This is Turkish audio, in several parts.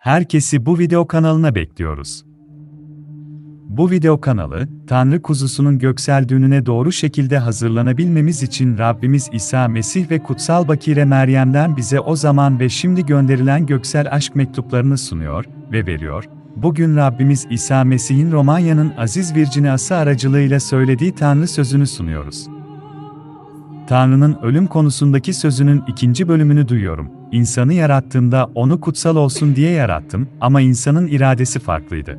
Herkesi bu video kanalına bekliyoruz. Bu video kanalı, Tanrı kuzusunun göksel düğününe doğru şekilde hazırlanabilmemiz için Rabbimiz İsa Mesih ve Kutsal Bakire Meryem'den bize o zaman ve şimdi gönderilen göksel aşk mektuplarını sunuyor ve veriyor. Bugün Rabbimiz İsa Mesih'in Romanya'nın Aziz Virginiası aracılığıyla söylediği Tanrı sözünü sunuyoruz. Tanrı'nın ölüm konusundaki sözünün ikinci bölümünü duyuyorum. İnsanı yarattığımda onu kutsal olsun diye yarattım ama insanın iradesi farklıydı.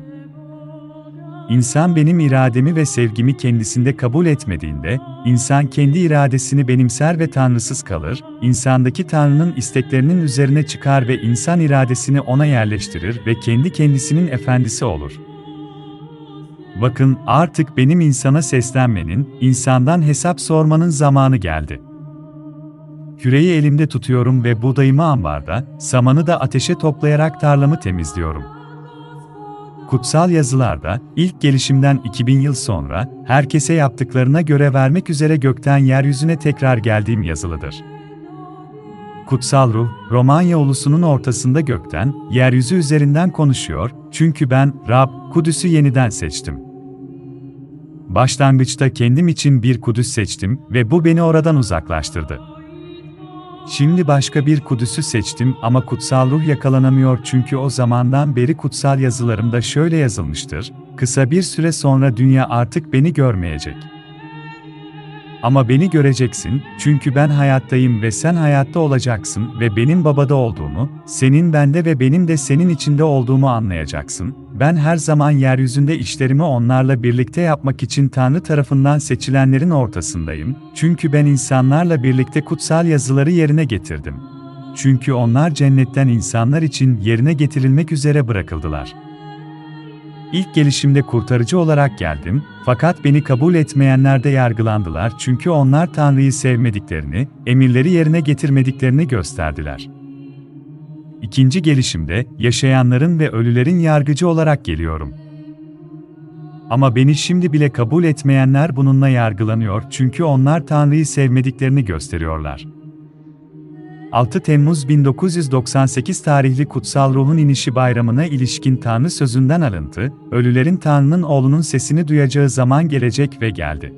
İnsan benim irademi ve sevgimi kendisinde kabul etmediğinde, insan kendi iradesini benimser ve tanrısız kalır, insandaki Tanrı'nın isteklerinin üzerine çıkar ve insan iradesini ona yerleştirir ve kendi kendisinin efendisi olur. Bakın artık benim insana seslenmenin, insandan hesap sormanın zamanı geldi. Küreyi elimde tutuyorum ve buğdayımı ambarda, samanı da ateşe toplayarak tarlamı temizliyorum. Kutsal yazılarda, ilk gelişimden 2000 yıl sonra, herkese yaptıklarına göre vermek üzere gökten yeryüzüne tekrar geldiğim yazılıdır. Kutsal ruh, Romanya ulusunun ortasında gökten, yeryüzü üzerinden konuşuyor, çünkü ben, Rab, Kudüs'ü yeniden seçtim. Başlangıçta kendim için bir Kudüs seçtim ve bu beni oradan uzaklaştırdı. Şimdi başka bir Kudüs'ü seçtim ama kutsal ruh yakalanamıyor çünkü o zamandan beri kutsal yazılarımda şöyle yazılmıştır, kısa bir süre sonra dünya artık beni görmeyecek. Ama beni göreceksin, çünkü ben hayattayım ve sen hayatta olacaksın ve benim babada olduğumu, senin bende ve benim de senin içinde olduğumu anlayacaksın. Ben her zaman yeryüzünde işlerimi onlarla birlikte yapmak için Tanrı tarafından seçilenlerin ortasındayım. Çünkü ben insanlarla birlikte kutsal yazıları yerine getirdim. Çünkü onlar cennetten insanlar için yerine getirilmek üzere bırakıldılar. İlk gelişimde kurtarıcı olarak geldim, fakat beni kabul etmeyenler de yargılandılar çünkü onlar Tanrı'yı sevmediklerini, emirleri yerine getirmediklerini gösterdiler. İkinci gelişimde, yaşayanların ve ölülerin yargıcı olarak geliyorum. Ama beni şimdi bile kabul etmeyenler bununla yargılanıyor çünkü onlar Tanrı'yı sevmediklerini gösteriyorlar. 6 Temmuz 1998 tarihli Kutsal Ruhun İnişi Bayramı'na ilişkin Tanrı sözünden alıntı, ölülerin Tanrı'nın oğlunun sesini duyacağı zaman gelecek ve geldi.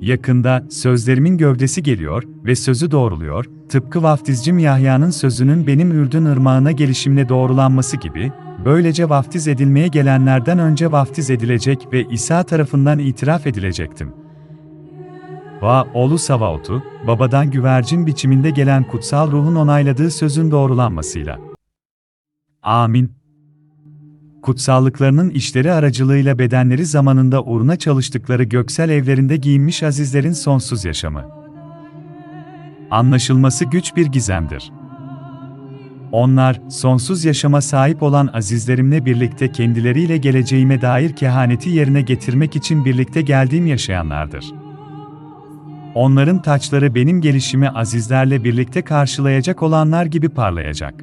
Yakında, sözlerimin gövdesi geliyor ve sözü doğruluyor, tıpkı vaftizcim Yahya'nın sözünün benim Ürdün ırmağına gelişimle doğrulanması gibi, böylece vaftiz edilmeye gelenlerden önce vaftiz edilecek ve İsa tarafından itiraf edilecektim. Va, oğlu Savaot'u, babadan güvercin biçiminde gelen kutsal ruhun onayladığı sözün doğrulanmasıyla. Amin. Kutsallıklarının işleri aracılığıyla bedenleri zamanında uğruna çalıştıkları göksel evlerinde giyinmiş azizlerin sonsuz yaşamı. Anlaşılması güç bir gizemdir. Onlar, sonsuz yaşama sahip olan azizlerimle birlikte kendileriyle geleceğime dair kehaneti yerine getirmek için birlikte geldiğim yaşayanlardır. Onların taçları benim gelişimi azizlerle birlikte karşılayacak olanlar gibi parlayacak.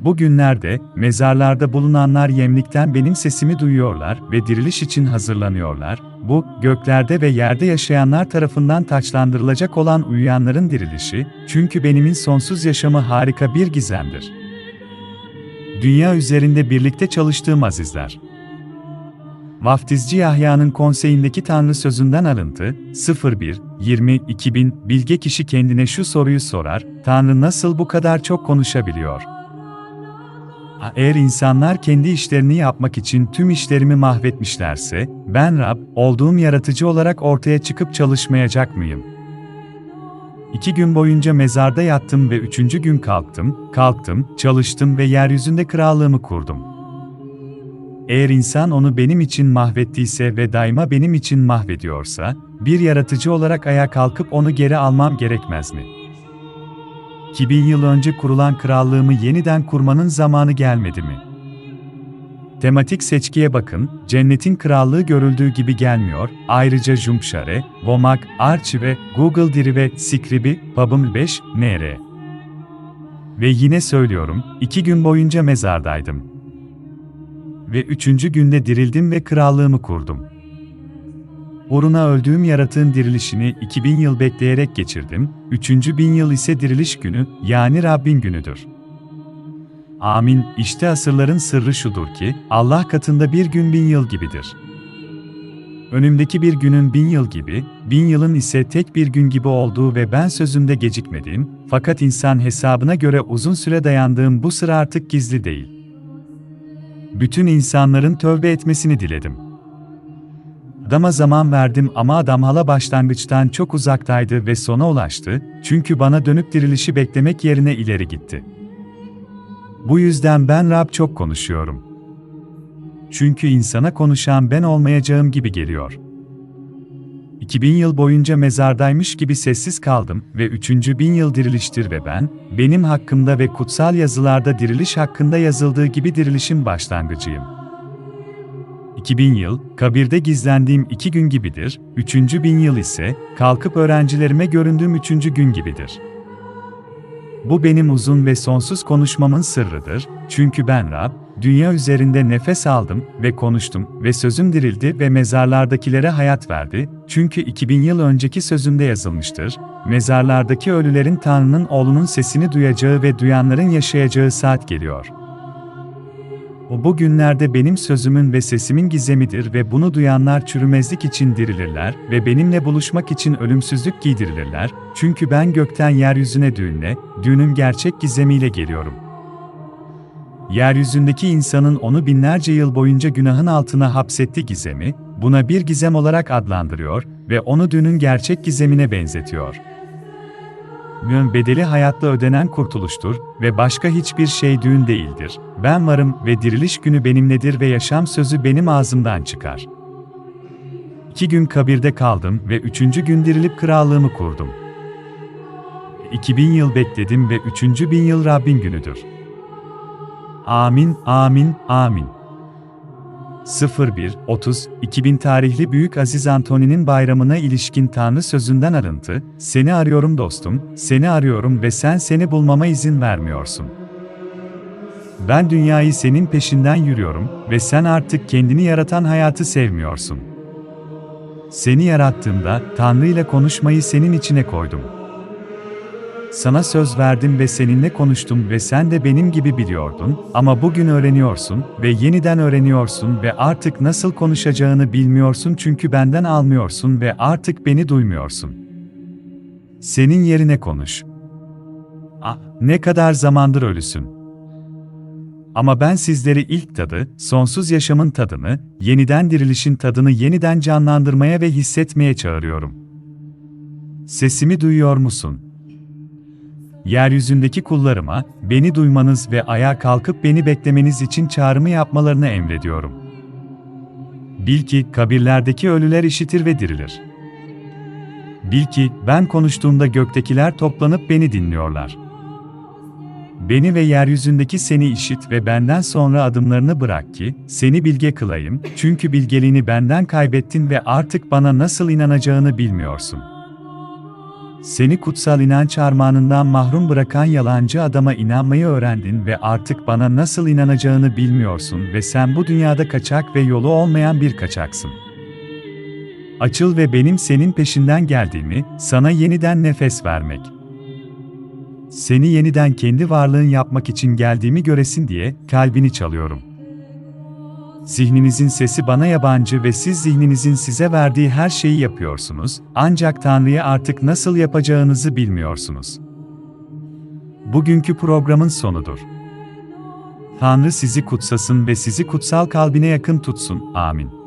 Bu günlerde, mezarlarda bulunanlar yemlikten benim sesimi duyuyorlar ve diriliş için hazırlanıyorlar. Bu, göklerde ve yerde yaşayanlar tarafından taçlandırılacak olan uyuyanların dirilişi, çünkü benimin sonsuz yaşamı harika bir gizemdir. Dünya üzerinde birlikte çalıştığım azizler. Vaftizci Yahya'nın konseyindeki Tanrı sözünden alıntı, 01, 20, 2000, bilge kişi kendine şu soruyu sorar, Tanrı nasıl bu kadar çok konuşabiliyor? Eğer insanlar kendi işlerini yapmak için tüm işlerimi mahvetmişlerse, ben Rab, olduğum yaratıcı olarak ortaya çıkıp çalışmayacak mıyım? İki gün boyunca mezarda yattım ve üçüncü gün kalktım, kalktım, çalıştım ve yeryüzünde krallığımı kurdum. Eğer insan onu benim için mahvettiyse ve daima benim için mahvediyorsa, bir yaratıcı olarak ayağa kalkıp onu geri almam gerekmez mi? 2000 yıl önce kurulan krallığımı yeniden kurmanın zamanı gelmedi mi? Tematik seçkiye bakın, cennetin krallığı görüldüğü gibi gelmiyor, ayrıca Jumpshare, Womack, Archive, Google Drive, Scribi, Pubm 5, NR. Ve yine söylüyorum, iki gün boyunca mezardaydım. Ve üçüncü günde dirildim ve krallığımı kurdum. Uğruna öldüğüm yaratığın dirilişini 2000 yıl bekleyerek geçirdim, üçüncü bin yıl ise diriliş günü, yani Rabbin günüdür. Amin. İşte asırların sırrı şudur ki, Allah katında bir gün bin yıl gibidir. Önümdeki bir günün bin yıl gibi, bin yılın ise tek bir gün gibi olduğu ve ben sözümde gecikmediğim, fakat insan hesabına göre uzun süre dayandığım bu sıra artık gizli değil. Bütün insanların tövbe etmesini diledim. Adama zaman verdim ama adam hala başlangıçtan çok uzaktaydı ve sona ulaştı, çünkü bana dönüp dirilişi beklemek yerine ileri gitti. Bu yüzden ben Rab çok konuşuyorum. Çünkü insana konuşan ben olmayacağım gibi geliyor. 2000 yıl boyunca mezardaymış gibi sessiz kaldım ve 3. bin yıl diriliştir ve ben, benim hakkımda ve kutsal yazılarda diriliş hakkında yazıldığı gibi dirilişin başlangıcıyım. 2000 yıl, kabirde gizlendiğim iki gün gibidir, 3. bin yıl ise, kalkıp öğrencilerime göründüğüm üçüncü gün gibidir. Bu benim uzun ve sonsuz konuşmamın sırrıdır, çünkü ben Rab, dünya üzerinde nefes aldım ve konuştum ve sözüm dirildi ve mezarlardakilere hayat verdi, çünkü 2000 yıl önceki sözümde yazılmıştır, mezarlardaki ölülerin Tanrı'nın oğlunun sesini duyacağı ve duyanların yaşayacağı saat geliyor. O bu günlerde benim sözümün ve sesimin gizemidir ve bunu duyanlar çürümezlik için dirilirler ve benimle buluşmak için ölümsüzlük giydirilirler, çünkü ben gökten yeryüzüne düğünle, düğünün gerçek gizemiyle geliyorum. Yeryüzündeki insanın onu binlerce yıl boyunca günahın altına hapsetti gizemi, buna bir gizem olarak adlandırıyor ve onu dünün gerçek gizemine benzetiyor. Düğün bedeli hayatla ödenen kurtuluştur ve başka hiçbir şey düğün değildir. Ben varım ve diriliş günü benimledir ve yaşam sözü benim ağzımdan çıkar. İki gün kabirde kaldım ve üçüncü gün dirilip krallığımı kurdum. 2000 yıl bekledim ve üçüncü bin yıl Rabbin günüdür. Amin, amin, amin. 01-30-2000 tarihli Büyük Aziz Antoni'nin bayramına ilişkin Tanrı sözünden alıntı, Seni arıyorum dostum, seni arıyorum ve sen seni bulmama izin vermiyorsun. Ben dünyayı senin peşinden yürüyorum ve sen artık kendini yaratan hayatı sevmiyorsun. Seni yarattığımda Tanrı ile konuşmayı senin içine koydum. Sana söz verdim ve seninle konuştum ve sen de benim gibi biliyordun ama bugün öğreniyorsun ve yeniden öğreniyorsun ve artık nasıl konuşacağını bilmiyorsun çünkü benden almıyorsun ve artık beni duymuyorsun. Senin yerine konuş. Ah, ne kadar zamandır ölüsün. Ama ben sizleri ilk tadı, sonsuz yaşamın tadını, yeniden dirilişin tadını yeniden canlandırmaya ve hissetmeye çağırıyorum. Sesimi duyuyor musun? Yeryüzündeki kullarıma, beni duymanız ve ayağa kalkıp beni beklemeniz için çağrımı yapmalarını emrediyorum. Bil ki, kabirlerdeki ölüler işitir ve dirilir. Bil ki, ben konuştuğumda göktekiler toplanıp beni dinliyorlar. Beni ve yeryüzündeki seni işit ve benden sonra adımlarını bırak ki, seni bilge kılayım, çünkü bilgeliğini benden kaybettin ve artık bana nasıl inanacağını bilmiyorsun.'' Seni kutsal inanç armağanından mahrum bırakan yalancı adama inanmayı öğrendin ve artık bana nasıl inanacağını bilmiyorsun ve sen bu dünyada kaçak ve yolu olmayan bir kaçaksın. Açıl ve benim senin peşinden geldiğimi, sana yeniden nefes vermek. Seni yeniden kendi varlığın yapmak için geldiğimi göresin diye kalbini çalıyorum. Zihninizin sesi bana yabancı ve siz zihninizin size verdiği her şeyi yapıyorsunuz, ancak Tanrı'ya artık nasıl yapacağınızı bilmiyorsunuz. Bugünkü programın sonudur. Tanrı sizi kutsasın ve sizi kutsal kalbine yakın tutsun. Amin.